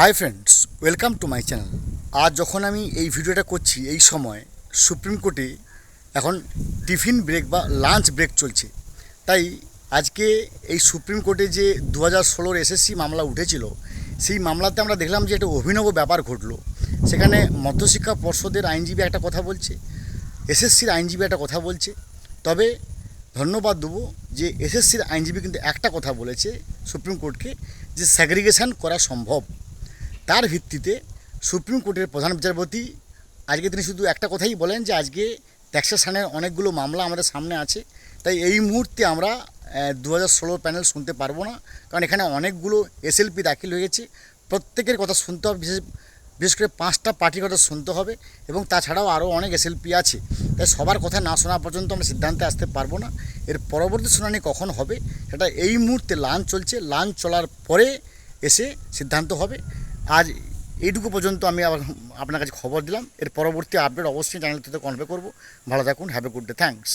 Hi friends welcome to my channel আজ যখন আমি এই ভিডিওটা করছি এই সময়, সুপ্রিম কোর্টে এখন টিফিন ব্রেক বা লাঞ্চ ব্রেক চলছে। তাই আজকে এই সুপ্রিম কোর্টে যে দু হাজার ষোলোর এসএসসি মামলা উঠেছিল, সেই মামলাতে আমরা দেখলাম যে একটা অভিনব ব্যাপার ঘটলো। সেখানে মধ্যশিক্ষা পর্ষদের আইনজীবী একটা কথা বলছে এসএসসির আইনজীবী একটা কথা বলছে। তবে ধন্যবাদ দেবো যে এসএসসির আইনজীবী কিন্তু একটা কথা বলেছে সুপ্রিম কোর্টকে, যে স্যাগ্রিগেশন করা সম্ভব। তার ভিত্তিতে সুপ্রিম কোর্টের প্রধান বিচারপতি আজকে তিনি শুধু একটা কথাই বলেন যে আজকে ট্যাক্সেশনের অনেকগুলো মামলা আমাদের সামনে আছে। তাই এই মুহূর্তে আমরা দু হাজার ষোলো প্যানেল শুনতে পারব না। কারণ এখানে অনেকগুলো এসএলপি দাখিল হয়েছে প্রত্যেকের কথা শুনতে হবে, বিশেষ বিশেষ করে পাঁচটা পার্টির কথা শুনতে হবে এবং তাছাড়াও আরও অনেক এসএলপি আছে। তাই সবার কথা না শোনা পর্যন্ত আমরা সিদ্ধান্তে আসতে পারব না। এর পরবর্তী শুনানি কখন হবে, সেটা এই মুহূর্তে লাঞ্চ চলছে। লাঞ্চ চলার পরে এসে সিদ্ধান্ত হবে। আজ এইটুকু পর্যন্ত আমি আবার আপনার কাছে খবর দিলাম। এর পরবর্তী আপডেট অবশ্যই থেকে কনভে করব। ভালো থাকুন have a good day thanks